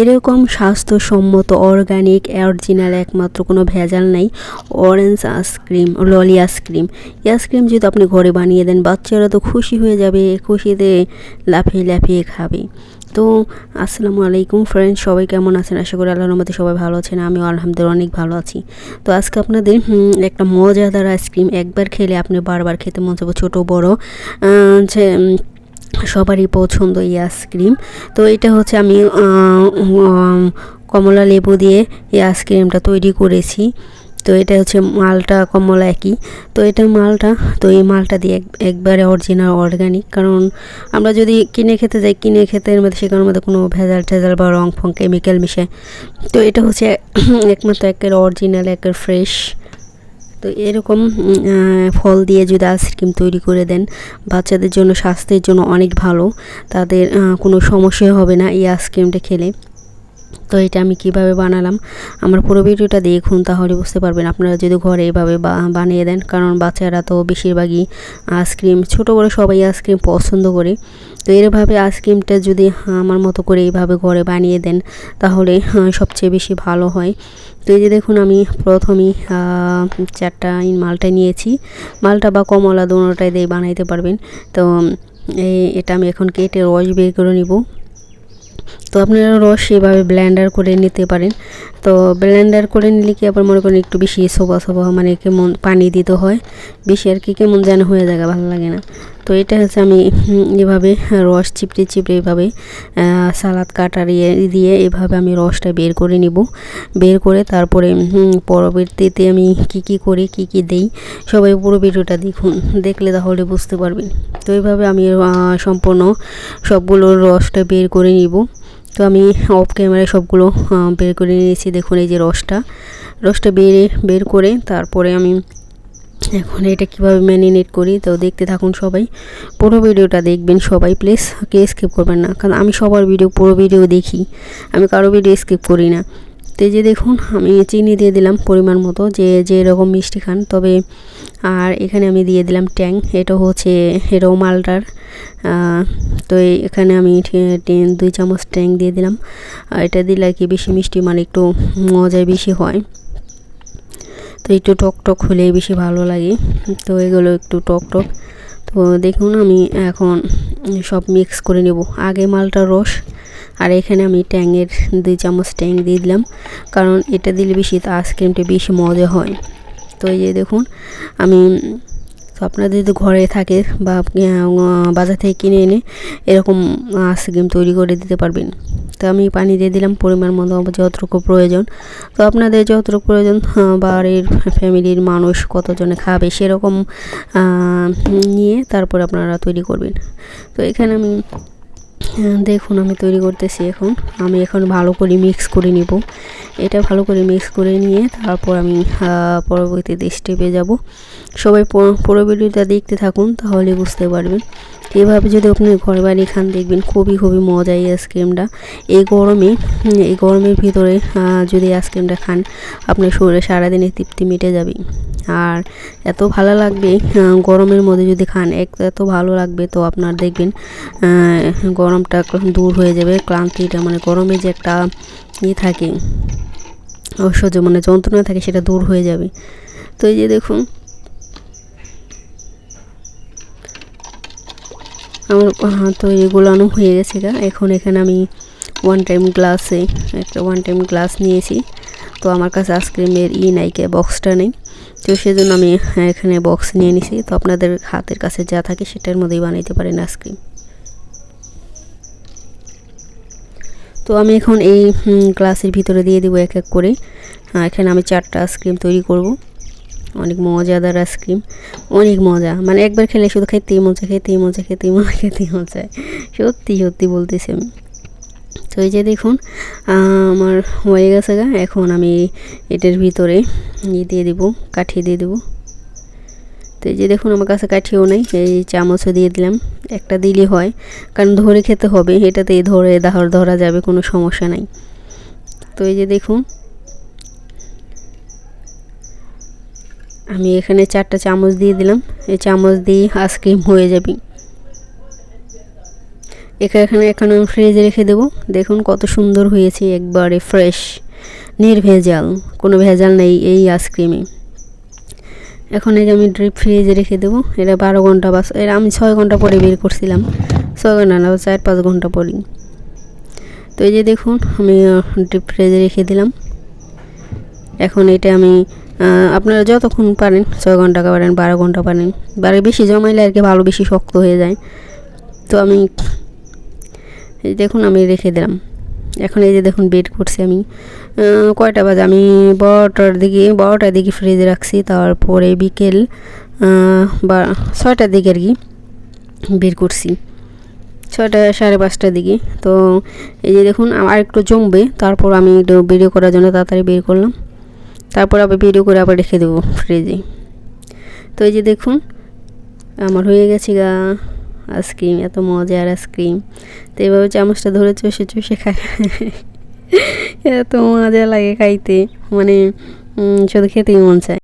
এরকম স্বাস্থ্যসম্মত organic original একমাত্র কোনো ভেজাল নাই। Orange ice cream lolly ice cream এই আইসক্রিম যদি আপনি ঘরে বানিয়ে দেন, বাচ্চারা তো খুশি হয়ে যাবে, খুশিতে লাফিয়ে লাফিয়ে খাবে। তো আসসালামু আলাইকুম ফ্রেন্ড সবাই কেমন আছেন? আশা করি আল্লাহর মধ্যে সবাই ভালো আছেন, আমিও আলহামদুলিল্লাহ অনেক ভালো আছি। তো আজকে আপনাদের একটা মজাদার আইসক্রিম একবার খেলে আপনি বারবার খেতে মন চাবো ছোটো, বড়ো। যে সবারই পছন্দ এই আইসক্রিম। তো এটা হচ্ছে আমি কমলা লেবু দিয়ে এই আইসক্রিমটা তৈরি করেছি। তো এটা হচ্ছে মালটা কমলা একই। তো এটা মালটা, তো এই মালটা দিয়ে একবারে অরিজিনাল অর্গানিক কারণ আমরা যদি কিনে খেতে যাই, কিনে খেতে মধ্যে সেখানের মধ্যে কোনো ভেজাল টেজাল বা রং ফং কেমিক্যাল মিশে। তো এটা হচ্ছে একমাত্র একের অরিজিনাল একের ফ্রেশ তো এরকম ফল দিয়ে যদি আইসক্রিম তৈরি করে দেন, বাচ্চাদের জন্য স্বাস্থ্যের জন্য অনেক ভালো। তাদের কোনো সমস্যা হবে না এই আইসক্রিমটা খেলে। তো এটা আমি কীভাবে বানালাম? আমার পুরো ভিডিওটা দেখুন তাহলে বুঝতে পারবেন। আপনারা যদি ঘরে এভাবে বানিয়ে দেন, কারণ বাচ্চারা তো বেশিরভাগই আইসক্রিম, ছোটো বড়ো সবাই আইসক্রিম পছন্দ করে। তো এরভাবে আইসক্রিমটা যদি আমার মতো করে এইভাবে ঘরে বানিয়ে দেন, তাহলে সবচেয়ে বেশি ভালো হয়। তো এই যে দেখুন, আমি প্রথমেই চারটা মালটা নিয়েছি। মালটা বা কমলা দোনোটাই দিয়ে বানাইতে পারবেন। তো এটা আমি এখন কেটে রস বের করে নিব। তো আপনারা রস এভাবে ব্লেন্ডার করে নিতে পারেন। তো ব্লেন্ডার করে নিলে কি আবার মনে করেন একটু বেশি সোবা সোবা মানে কেমন পানি দিতে হয়, বেশি আর কি কেমন যেন হয়ে যায়, ভালো লাগে না। তো এটা হচ্ছে আমি এভাবে রস চিপড়ে চিপড়ে এভাবে সালাদ কাটার ইয়ে দিয়ে এভাবে আমি রসটা বের করে নিব। বের করে তারপরে পরবর্তীতে আমি কি কি করি, কি কি দেই, সবাই পুরো ভিডিওটা দেখুন, দেখলে তাহলে বুঝতে পারবেন। তো এইভাবে আমি সম্পূর্ণ সবগুলো রসটা বের করে নিব। তো আমি অফ ক্যামেরায় সবগুলো বের করে নিয়েছি। দেখুন এই যে রসটা। রসটা বের বের করে তারপরে আমি এখন এটা কীভাবে ম্যারিনেট করি, তো দেখতে থাকুন সবাই। পুরো ভিডিওটা দেখবেন সবাই, প্লিজ, কে স্কিপ করবেন না। কারণ আমি সবার ভিডিও, পুরো ভিডিও দেখি। আমি কারও ভিডিও স্কিপ করি না। তো যে দেখুন, আমি চিনি দিয়ে দিলাম পরিমাণ মতো, যে যে এরকম মিষ্টি খান। তবে, আর এখানে আমি দিয়ে দিলাম ট্যাং, এটা হচ্ছে এরকম মালটার তো এখানে আমি দুই চামচ ট্যাং দিয়ে দিলাম। আর এটা দিলে কি বেশি মিষ্টি মানে একটু মজায় বেশি হয়। তো একটু টক টক হলে বেশি ভালো লাগে। তো এগুলো একটু টক টক। তো দেখুন, আমি এখন সব মিক্স করে নেব। আগে মালটার রস আর এখানে আমি ট্যাংয়ের দুই চামচ ট্যাং দিয়ে দিলাম, কারণ এটা দিলে বেশি তো আইসক্রিমটা বেশি মজা হয়। তো এই যে দেখুন, আমি তো আপনাদের যদি ঘরে থাকে বা বাজার থেকে কিনে এনে এরকম আইসক্রিম তৈরি করে দিতে পারবেন। তো আমি পানি দিয়ে দিলাম, পরিমাণ মতো যতটুকু প্রয়োজন। তো আপনাদের যতটুকু প্রয়োজন বাড়ির ফ্যামিলির মানুষ কতজনে খাবে সেরকম নিয়ে তারপর আপনারা তৈরি করবেন। তো এখানে আমি দেখুন আমি তৈরি করতেছি এখন। আমি এখন ভালো করে মিক্স করে নিব। এটা ভালো করে মিক্স করে নিয়ে তারপর আমি পরবর্তীতে স্টেপে যাব। সবাই পুরো ভিডিওটা দেখতে থাকুন, তাহলে বুঝতে পারবেন। এভাবে যদি আপনি ঘর বাড়ি খান, দেখবেন খুবই খুবই মজা এই আইসক্রিমটা এই গরমে এই গরমের ভিতরে যদি আইসক্রিমটা খান, আপনার শরীরে সারাদিনে তৃপ্তি মিটে যাবে। আর এত ভালো লাগবে গরমের মধ্যে যদি খান, এক, এত ভালো লাগবে, তো আপনার দেখবেন গরমটা দূর হয়ে যাবে। ক্লান্তিটা মানে গরমে যে একটা ইয়ে থাকে, ঐশ্বর্য মানে যন্ত্রণা থাকে সেটা দূর হয়ে যাবে। তো এই যে দেখুন, আমার তৈরি গোলানো হয়ে গেছে গা। এখন এখানে আমি ওয়ান টাইম গ্লাসে একটা ওয়ান টাইম গ্লাস নিয়েছি। তো আমার কাছে আইসক্রিমের ই নাইকে বক্সটা নেই। তো সেজন্য আমি এখানে বক্স নিয়ে নিছি। তো আপনাদের হাতের কাছে যা থাকে সেটার মধ্যেই বানাইতে পারেন আইসক্রিম। তো আমি এখন এই গ্লাসের ভিতরে দিয়ে দেবো এক এক করে। এখানে আমি চারটা আইসক্রিম তৈরি করব। অনেক মজাদার আইসক্রিম অনেক মজা। মানে একবার খেলে শুধু খেতেই মজা খেতেই মজা খেতেই মজা খেতেই মজা সত্যি সত্যি বলতেছি আমি। তো এই যে দেখুন আমার হয়ে গেছে গা। এখন আমি এটার ভিতরে দিয়ে দেবো, কাঠি দিয়ে দেবো। তো এই যে দেখুন, আমার কাছে কাঠিও নেই, এই চামচও দিয়ে দিলাম। একটা দিলে হয়, কারণ ধরে খেতে হবে এটাতে ধরে, দাহর ধরা যাবে, কোনো সমস্যা নাই। তো এই যে দেখুন, আমি এখানে চারটা চামচ দিয়ে দিলাম, এই চামচ দিয়ে আইসক্রিম হয়ে যাবে। এখানে এখন আমি ফ্রিজে রেখে দেবো। দেখুন কত সুন্দর হয়েছে, একবারে ফ্রেশ, নির্ভেজাল, কোনো ভেজাল নেই এই আইসক্রিমে। এখন এই যে আমি ড্রিপ ফ্রিজে রেখে দেবো, এটা বারো ঘণ্টা বা এটা আমি ছয় ঘণ্টা পরে বের করছিলাম। ছয় ঘণ্টা না, চার পাঁচ ঘণ্টা পরেই। তো এই যে দেখুন, আমি ডিপ ফ্রিজে রেখে দিলাম। এখন এটা আমি আপনারা যতক্ষণ পারেন ছয় ঘণ্টা পারেন বারো ঘণ্টা পারেন। বারে বেশি জমাইলে আর কি ভালো বেশি শক্ত হয়ে যায়। তো আমি দেখুন, আমি রেখে দিলাম। এখন এই যে দেখুন বেড করছি আমি। কয়টা বাজে? আমি বারোটার দিকে বারোটার দিকে ফ্রিজে রাখছি, তারপরে বিকেল বা, ছয়টার দিকে আর কি বের করছি। ছয়টা সাড়ে পাঁচটার দিকে। তো এই যে দেখুন আর একটু জমবে, তারপর আমি একটু ভিডিও করার জন্য তাড়াতাড়ি বের করলাম। তারপর আবার ভিডিও করে আবার রেখে দেবো ফ্রিজে তো এই যে দেখুন, আমার হয়ে গেছে গা। আইসক্রিম এত মজার আইসক্রিম তো এইভাবে চামচটা ধরে চষে চষে খায়। এত মজা লাগে খাইতে। মানে শুধু খেতেই মন চায়।